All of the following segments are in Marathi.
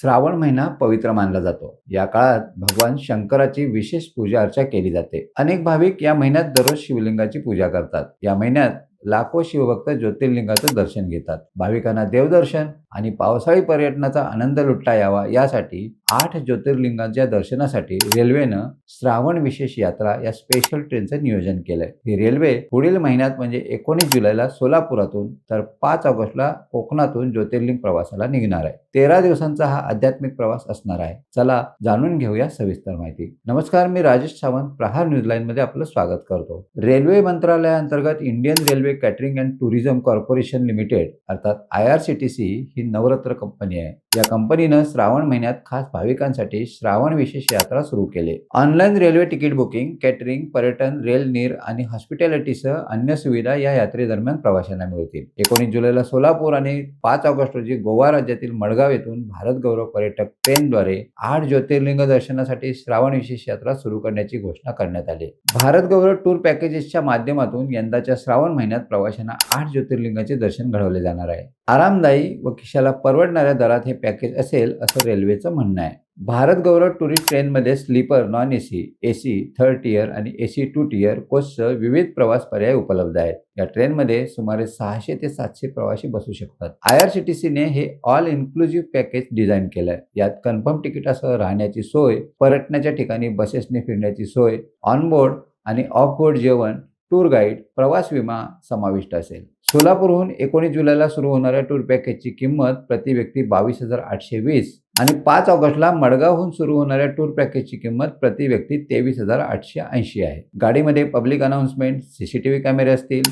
श्रावण महिना पवित्र मानला जातो. या काळात भगवान शंकराची विशेष पूजा अर्चा केली जाते. अनेक भाविक या महिन्यात दररोज शिवलिंगाची पूजा करतात. या महिन्यात लाखो शिवभक्त ज्योतिर्लिंगाचं दर्शन घेतात. भाविकांना देवदर्शन आणि पावसाळी पर्यटनाचा आनंद लुटता यावा यासाठी आठ ज्योतिर्लिंगांच्या दर्शनासाठी रेल्वेनं श्रावण विशेष यात्रा या स्पेशल ट्रेनचं नियोजन केलंय. ही रेल्वे पुढील महिन्यात म्हणजे एकोणीस जुलैला सोलापुरातून तर पाच ऑगस्टला कोकणातून ज्योतिर्लिंग प्रवासाला निघणार आहे. तेरा दिवसांचा हा आध्यात्मिक प्रवास असणार आहे. चला जाणून घेऊया सविस्तर माहिती. नमस्कार मी राजेश सावंत प्रहार न्यूजलाईन मध्ये आपलं स्वागत करतो. रेल्वे मंत्रालयाअंतर्गत Indian railway catering and tourism corporation limited अर्थात I R C T C ही नवरत्न कंपनी आहे. या कंपनीनं श्रावण महिन्यात खास भाविकांसाठी श्रावण विशेष यात्रा सुरू केले. Online railway ticket booking catering पर्यटन रेल नीर आणि हॉस्पिटॅलिटीसह अन्य सुविधा या यात्रेदरम्यान प्रवाशांना मिळतील. एकोणीस जुलैला सोलापूर आणि पाच ऑगस्ट रोजी गोवा राज्यातील मडगाव येथून भारत गौरव पर्यटक ट्रेनद्वारे आठ ज्योतिर्लिंग दर्शनासाठी श्रावण विशेष यात्रा सुरू करण्याची घोषणा करण्यात आली. भारत गौरव टूर पॅकेजेसच्या माध्यमातून यंदाच्या श्रावण महिन्यात प्रवाशांना आठ ज्योतिर्लिंगाचे दर्शन घडवले जाणार आहे. आरामदायी व खिशाला परवडणाऱ्या दरात हे पॅकेज असेल असं रेल्वेचं म्हणणं आहे. भारत गौरव टुरिस्ट ट्रेनमध्ये sleeper non A C A C third tier आणि ए सी टू टियर कोचसह विविध प्रवास पर्याय उपलब्ध आहेत. या ट्रेनमध्ये सुमारे सहाशे ते सातशे प्रवासी बसू शकतात. आय आर सी टी सीने हे ऑल इन्क्लुझिव्ह पॅकेज डिझाईन केलं आहे यात कन्फर्म तिकिटासह राहण्याची सोय पर्यटनाच्या ठिकाणी बसेसने फिरण्याची सोय ऑनबोर्ड आणि ऑफबोर्ड जेवण टूर गाईड प्रवास विमा समाविष्ट असेल. सोलापूरहून एकोणीस जुलैला सुरू होणाऱ्या टूर पॅकेजची किंमत प्रति व्यक्ती बावीस हजार आठशे वीस आणि पाच ऑगस्टला मडगावहून सुरू होणाऱ्या टूर पॅकेजची किंमत प्रति व्यक्ती तेवीस हजार आठशे ऐंशी आहे. गाडीमध्ये पब्लिक अनाऊन्समेंट सीसीटीव्ही कॅमेरे असतील.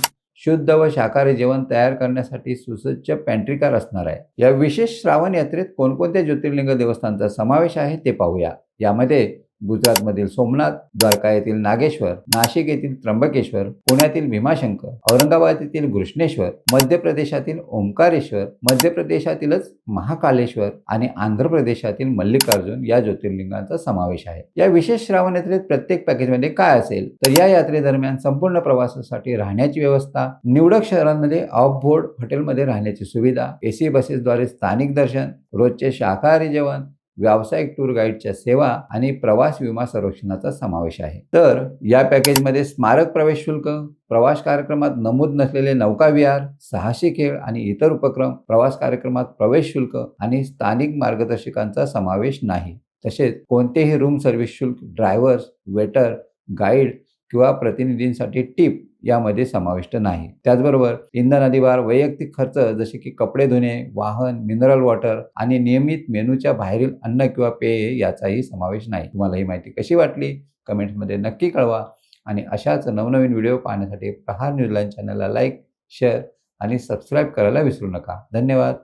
शुद्ध व शाकाहारी जेवण तयार करण्यासाठी सुसज्ज पॅन्ट्रीकार असणार आहे. या विशेष श्रावण यात्रेत कोणकोणत्या ज्योतिर्लिंग देवस्थानचा समावेश आहे ते पाहूया. यामध्ये गुजरातमधील सोमनाथ द्वारका येथील नागेश्वर नाशिक येथील त्र्यंबकेश्वर पुण्यातील भीमाशंकर औरंगाबाद येथील घृष्णेश्वर मध्य प्रदेशातील ओंकारेश्वर मध्य प्रदेशातीलच महाकालेश्वर आणि आंध्र प्रदेशातील मल्लिकार्जुन या ज्योतिर्लिंगांचा समावेश आहे. या विशेष श्रावण यात्रेत प्रत्येक पॅकेजमध्ये काय असेल तर या यात्रेदरम्यान संपूर्ण प्रवासासाठी राहण्याची व्यवस्था निवडक शहरांमध्ये ऑफ बोर्ड हॉटेलमध्ये राहण्याची सुविधा एसी बसेसद्वारे स्थानिक दर्शन रोजचे शाकाहारी जेवण व्यावसायिक टूर गाईडच्या सेवा आणि प्रवास विमा संरक्षणाचा समावेश आहे. तर या पॅकेजमध्ये स्मारक प्रवेश शुल्क प्रवास कार्यक्रमात नमूद नसलेले नौका विहार साहसी खेळ आणि इतर उपक्रम प्रवास कार्यक्रमात प्रवेश शुल्क आणि स्थानिक मार्गदर्शकांचा समावेश नाही. तसेच कोणतेही रूम सर्व्हिस शुल्क ड्रायव्हर्स वेटर गाईड किंवा प्रतिनिधींसाठी टिप यामध्ये समाविष्ट नाही. त्याचबरोबर इंधन अधिभार वैयक्तिक खर्च जसे की कपडे धुणे वाहन मिनरल वॉटर आणि नियमित मेनूच्या बाहेरील अन्न किंवा पेय याचाही समावेश नाही. तुम्हाला ही माहिती कशी वाटली? कमेंट्समध्ये नक्की कळवा आणि अशाच नवनवीन व्हिडिओ पाहण्यासाठी प्रहार न्यूजलाईन चॅनलला लाईक शेअर आणि सबस्क्राईब करायला विसरू नका. धन्यवाद.